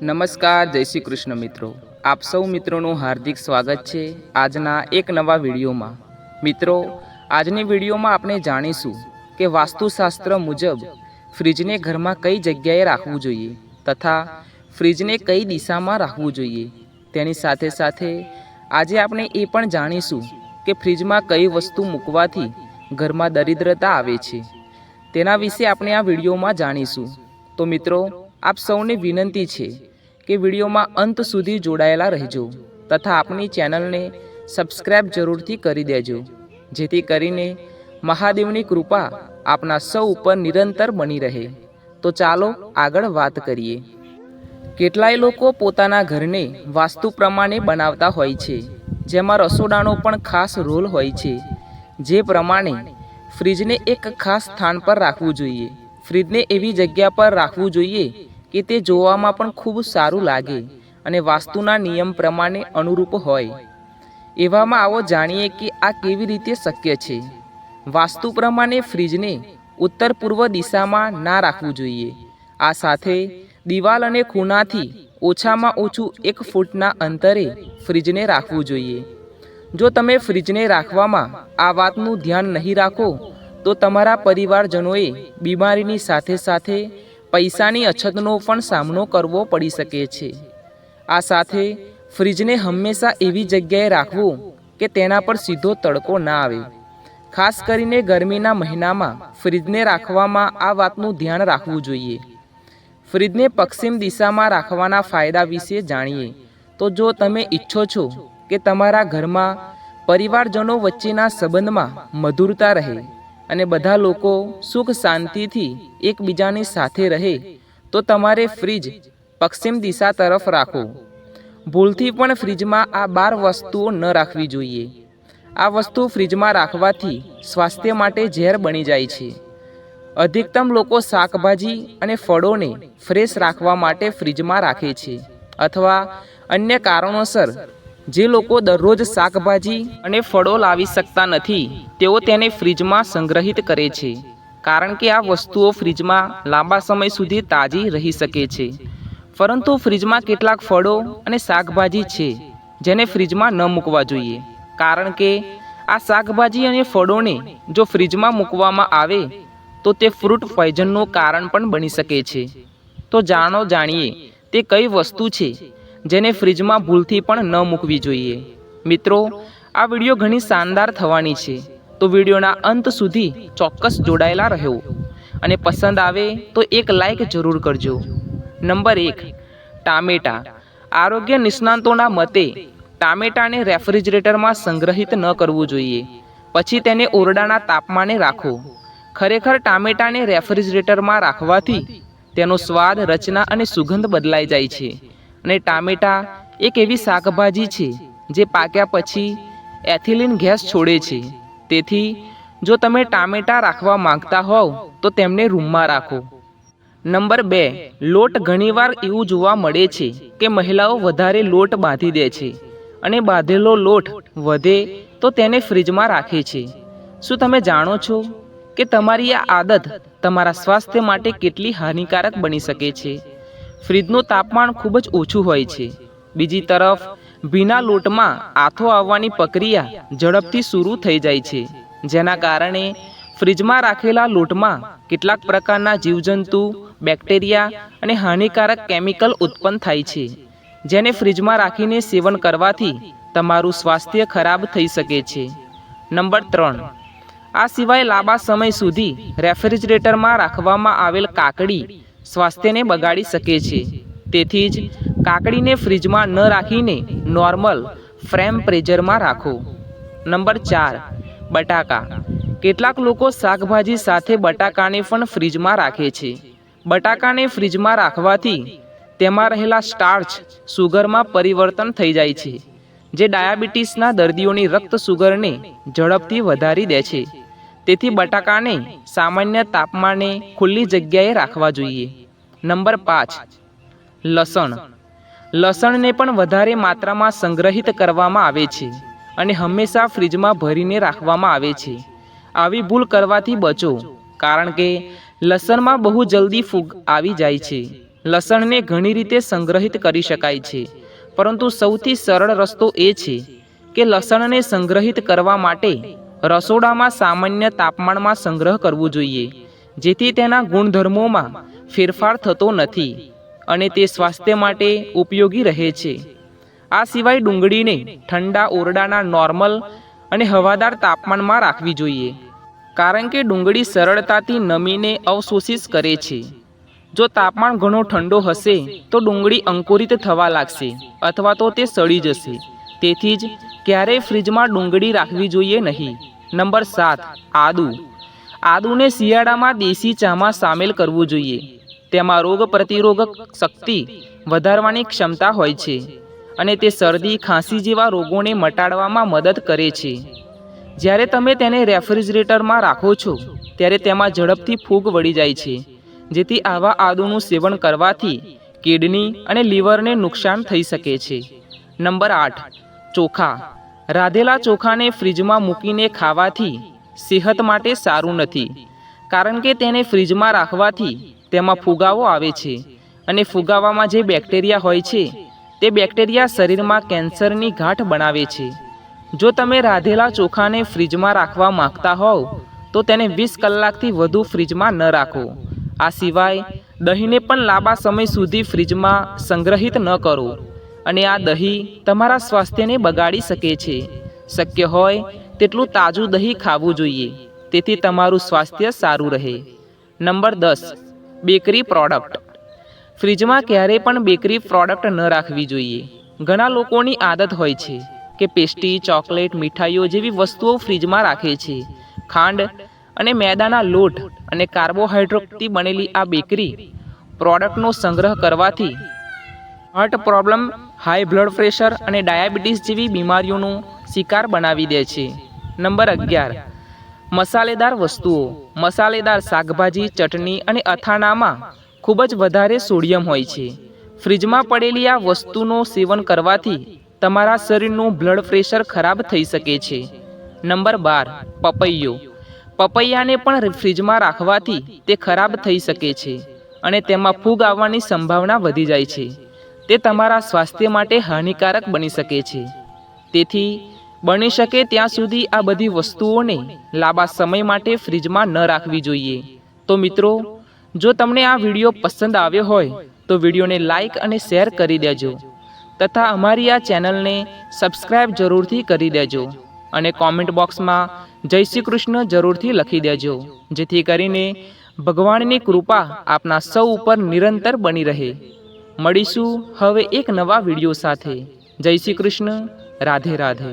નમસ્કાર, જય શ્રી કૃષ્ણ મિત્રો. આપ સૌ મિત્રોનું હાર્દિક સ્વાગત છે આજના એક નવા વિડીયોમાં. મિત્રો, આજની વિડીયોમાં આપણે જાણીશું કે વાસ્તુશાસ્ત્ર મુજબ ફ્રીજને ઘરમાં કઈ જગ્યાએ રાખવું જોઈએ તથા ફ્રીજને કઈ દિશામાં રાખવું જોઈએ. તેની સાથે સાથે આજે આપણે એ પણ જાણીશું કે ફ્રીજમાં કઈ વસ્તુ મૂકવાથી ઘરમાં દરિદ્રતા આવે છે. તેના વિશે આપણે આ વિડીયોમાં જાણીશું. તો મિત્રો આપ સૌને વિનંતી છે કે વિડીયોમાં અંત સુધી જોડાયેલા રહેજો તથા આપની ચેનલને સબસ્ક્રાઈબ જરૂરથી કરી દેજો, જેથી કરીને મહાદેવની કૃપા આપના સૌ ઉપર નિરંતર બની રહે. તો ચાલો આગળ વાત કરીએ. કેટલાય લોકો પોતાના ઘરને વાસ્તુ પ્રમાણે બનાવતા હોય છે, જેમાં રસોડાનો પણ ખાસ રોલ હોય છે. જે પ્રમાણે ફ્રીજને એક ખાસ સ્થાન પર રાખવું જોઈએ. ફ્રીજને એવી જગ્યા પર રાખવું જોઈએ કે તે જોવામાં પણ ખૂબ સારું લાગે અને વાસ્તુના નિયમ પ્રમાણે અનુરૂપ હોય. એવામાં આવો જાણીએ કે આ કેવી રીતે શક્ય છે. વાસ્તુ પ્રમાણે ફ્રીજને ઉત્તર પૂર્વ દિશામાં ના રાખવું જોઈએ. આ સાથે દિવાલ અને ખૂણાથી ઓછામાં ઓછું એક ફૂટના અંતરે ફ્રીજને રાખવું જોઈએ. જો તમે ફ્રીજને રાખવામાં આ વાતનું ધ્યાન નહીં રાખો, તો તમારા પરિવારજનોએ બીમારીની સાથે સાથે પૈસાની અછતનો પણ સામનો કરવો પડી શકે છે. આ સાથે ફ્રીજને હંમેશા એવી જગ્યાએ રાખવું કે તેના પર સીધો તડકો ના આવે. ખાસ કરીને ગરમીના મહિનામાં ફ્રીજને રાખવામાં આ વાતનું ધ્યાન રાખવું જોઈએ. ફ્રીજને પશ્ચિમ દિશામાં રાખવાના ફાયદા વિશે જાણીએ. તો જો તમે ઈચ્છો છો કે તમારા ઘરમાં પરિવારજનો વચ્ચેના સંબંધમાં મધુરતા રહે અને બધા લોકો સુખ શાંતિથી એકબીજાની સાથે રહે, તો તમારે ફ્રીજ પશ્ચિમ દિશા તરફ રાખો. ભૂલથી પણ ફ્રીજમાં આ બાર વસ્તુઓ ન રાખવી જોઈએ. આ વસ્તુ ફ્રીજમાં રાખવાથી સ્વાસ્થ્ય માટે ઝેર બની જાય છે. અધિકતમ લોકો શાકભાજી અને ફળોને ફ્રેશ રાખવા માટે ફ્રીજમાં રાખે છે, અથવા અન્ય કારણોસર જે લોકો દરરોજ શાકભાજી અને ફળો લાવી શકતા નથી, તેઓ તેને ફ્રીજમાં સંગ્રહિત કરે છે. કારણ કે આ વસ્તુઓ ફ્રીજમાં લાંબા સમય સુધી તાજી રહી શકે છે. પરંતુ ફ્રીજમાં કેટલાક ફળો અને શાકભાજી છે, જેને ફ્રીજમાં ન મૂકવા જોઈએ. કારણ કે આ શાકભાજી અને ફળોને જો ફ્રીજમાં મૂકવામાં આવે, તો તે ફ્રૂટ પોઈઝનનું કારણ પણ બની શકે છે. તો જાણો જાણીએ, તે કઈ વસ્તુ છે જેને ફ્રીજમાં ભૂલથી પણ ન મૂકવી જોઈએ. મિત્રો, આ વીડિયો ઘણી શાનદાર થવાની છે. તો વિડીયોના અંત સુધી ચોક્કસ જોડાયેલા રહો. અને પસંદ આવે તો એક લાઇક જરૂર કરજો. નંબર એક, ટામેટા. આરોગ્ય નિષ્ણાંતોના મતે, ટામેટાને રેફ્રિજરેટરમાં સંગ્રહિત ન કરવું જોઈએ. પછી તેને ઓરડાના તાપમાને રાખો. ખરેખર ટામેટાને રેફ્રિજરેટરમાં રાખવાથી તેનો સ્વાદ, રચના અને સુગંધ બદલાઈ જાય છે. અને ટામેટા એક એવી શાકભાજી છે, જે પાક્યા પછી એથિલિન ગેસ છોડે છે. તેથી, જો તમે ટામેટા રાખવા માંગતા હોવ, તો તેમને રૂમમાં રાખો. નંબર બે, લોટ ઘણીવાર એવું જોવા મળે છે કે મહિલાઓ વધારે લોટ બાંધી દે છે અને બાંધેલો લોટ વધે તો તેને ફ્રીજમાં રાખે છે. શું તમે જાણો છો કે તમારી આ આદત તમારા સ્વાસ્થ્ય માટે કેટલી હાનિકારક બની શકે છે? ફ્રીજનું તાપમાન ખૂબ જ ઓછું હોય છે. બીજી તરફ, ભીના લોટમાં આથો આવવાની પ્રક્રિયા ઝડપથી શરૂ થઈ જાય છે, જેના કારણે ફ્રીજમાં રાખેલા લોટમાં કેટલાક પ્રકારના જીવજંતુ, બેક્ટેરિયા અને હાનિકારક કેમિકલ ઉત્પન્ન થાય છે, જેને ફ્રીજમાં રાખીને સેવન કરવાથી તમારું સ્વાસ્થ્ય ખરાબ થઈ શકે છે. નંબર ત્રણ, આ સિવાય લાંબા સમય સુધી રેફ્રિજરેટરમાં રાખવામાં આવેલ કાકડી સ્વાસ્થ્યને બગાડી શકે છે. તેથી જ કાકડીને ફ્રીજમાં ન રાખીને નોર્મલ ફ્રેમ પ્રેજરમાં રાખો. નંબર ચાર, બટાકા. કેટલાક લોકો શાકભાજી સાથે બટાકાને પણ ફ્રીજમાં રાખે છે. બટાકાને ફ્રીજમાં રાખવાથી તેમાં રહેલા સ્ટાર્ચ સુગરમાં પરિવર્તન થઈ જાય છે, જે ડાયાબિટીસના દર્દીઓની રક્ત સુગરને ઝડપથી વધારી દે છે. તેથી બટાકાને સામાન્ય તાપમાને ખુલ્લી જગ્યાએ રાખવા જોઈએ. નંબર પાંચ. લસણ. લસણને પણ વધારે માત્રામાં સંગ્રહિત કરવામાં આવે છે અને હંમેશા ફ્રીજમાં ભરીને રાખવામાં આવે છે. આવી ભૂલ કરવાથી બચો, કારણ કે લસણમાં બહુ જલ્દી ફૂગ આવી જાય છે. લસણને ઘણી રીતે સંગ્રહિત કરી શકાય છે, પરંતુ સૌથી સરળ રસ્તો એ છે કે લસણને સંગ્રહિત કરવા માટે રસોડામાં સામાન્ય તાપમાનમાં સંગ્રહ કરવો જોઈએ, જેથી તેના ગુણધર્મોમાં ફેરફાર થતો નથી અને તે સ્વાસ્થ્ય માટે ઉપયોગી રહે છે. આ સિવાય ડુંગળીને ઠંડા ઓરડાના નોર્મલ અને હવાદાર તાપમાનમાં રાખવી જોઈએ. કારણ કે ડુંગળી સરળતાથી નમીને અવશોષિત કરે છે. જો તાપમાન ઘણો ઠંડો હશે, તો ડુંગળી અંકુરિત થવા લાગશે અથવા તો તે સડી જશે. તેથી જ ક્યારેય ફ્રીજમાં ડુંગળી રાખવી જોઈએ નહીં. નંબર સાત, આદુ. આદુને શિયાળામાં દેશી ચામાં સામેલ કરવું જોઈએ. તેમાં રોગ પ્રતિરોધક શક્તિ વધારવાની ક્ષમતા હોય છે અને તે શરદી, ખાંસી જેવા રોગોને મટાડવામાં મદદ કરે છે. જ્યારે તમે તેને રેફ્રિજરેટરમાં રાખો છો, ત્યારે તેમાં ઝડપથી ફૂગ વળી જાય છે, જેથી આવા આદુનું સેવન કરવાથી કિડની અને લીવરને નુકસાન થઈ શકે છે. નંબર આઠ, ચોખા. રાધેલા ચોખાને ફ્રીજમાં મૂકીને ખાવાથી સેહત માટે સારું નથી, કારણ કે તેને ફ્રીજમાં રાખવાથી તેમાં ફુગાવો આવે છે. અને ફુગાવામાં જે બેક્ટેરિયા હોય છે તે બેક્ટેરિયા શરીરમાં કેન્સરની ગાંઠ બનાવે છે. જો તમે રાધેલા ચોખાને ફ્રીજમાં રાખવા માંગતા હોવ તો તેને વીસ કલાકથી વધુ ફ્રીજમાં ન રાખો. આ સિવાય દહીંને પણ લાંબા સમય સુધી ફ્રીજમાં સંગ્રહિત ન કરો. અને આ દહીં તમારા સ્વાસ્થ્યને બગાડી શકે છે. શક્ય હોય તેટલું તાજું દહીં ખાવું જોઈએ. તેથી તમારું સ્વાસ્થ્ય સારું રહે. નંબર દસ. Bakery product. ફ્રીજમાં ક્યારેય પણ બેકરી પ્રોડક્ટ ન રાખવી જોઈએ. ઘણા લોકોની આદત હોય છે કે પેસ્ટી, ચોકલેટ, મીઠાઈઓ જેવી વસ્તુઓ ફ્રીજમાં રાખે છે. ખાંડ અને મેદાના લોટ અને કાર્બોહાઈડ્રેટથી બનેલી આ બેકરી પ્રોડક્ટનો સંગ્રહ કરવાથી heart problem, high blood pressure અને ડાયાબિટીસ જેવી બીમારીઓનો શિકાર બનાવી દે છે. નંબર અગિયાર. મસાલેદાર વસ્તુઓ, મસાલેદાર શાકભાજી, ચટણી અને અથાણામાં ખૂબ જ વધારે સોડિયમ હોય છે. ફ્રીજમાં પડેલી આ વસ્તુનો સેવન કરવાથી તમારા શરીરનું બ્લડ પ્રેશર ખરાબ થઈ શકે છે. નંબર બાર, પપૈયો. પપૈયાને પણ ફ્રીજમાં રાખવાથી તે ખરાબ થઈ શકે છે અને તેમાં ફૂગ આવવાની સંભાવના વધી જાય છે. તે તમારા સ્વાસ્થ્ય માટે હાનિકારક બની શકે છે. તેથી બની શકે ત્યાં સુધી આ બધી વસ્તુઓને લાંબા સમય માટે ફ્રીજમાં ન રાખવી જોઈએ. તો મિત્રો, જો તમને આ વીડિયો પસંદ આવ્યો હોય, તો વિડીયોને લાઇક અને શેર કરી દેજો. તથા અમારી આ ચેનલને સબસ્ક્રાઇબ જરૂરથી કરી દેજો અને કોમેન્ટ બોક્સમાં જય શ્રી કૃષ્ણ જરૂરથી લખી દેજો, જેથી કરીને ભગવાનની કૃપા આપના સૌ ઉપર નિરંતર બની રહે. મળીશું હવે એક નવા વીડિયો સાથે. જય શ્રી કૃષ્ણ. રાધે રાધે.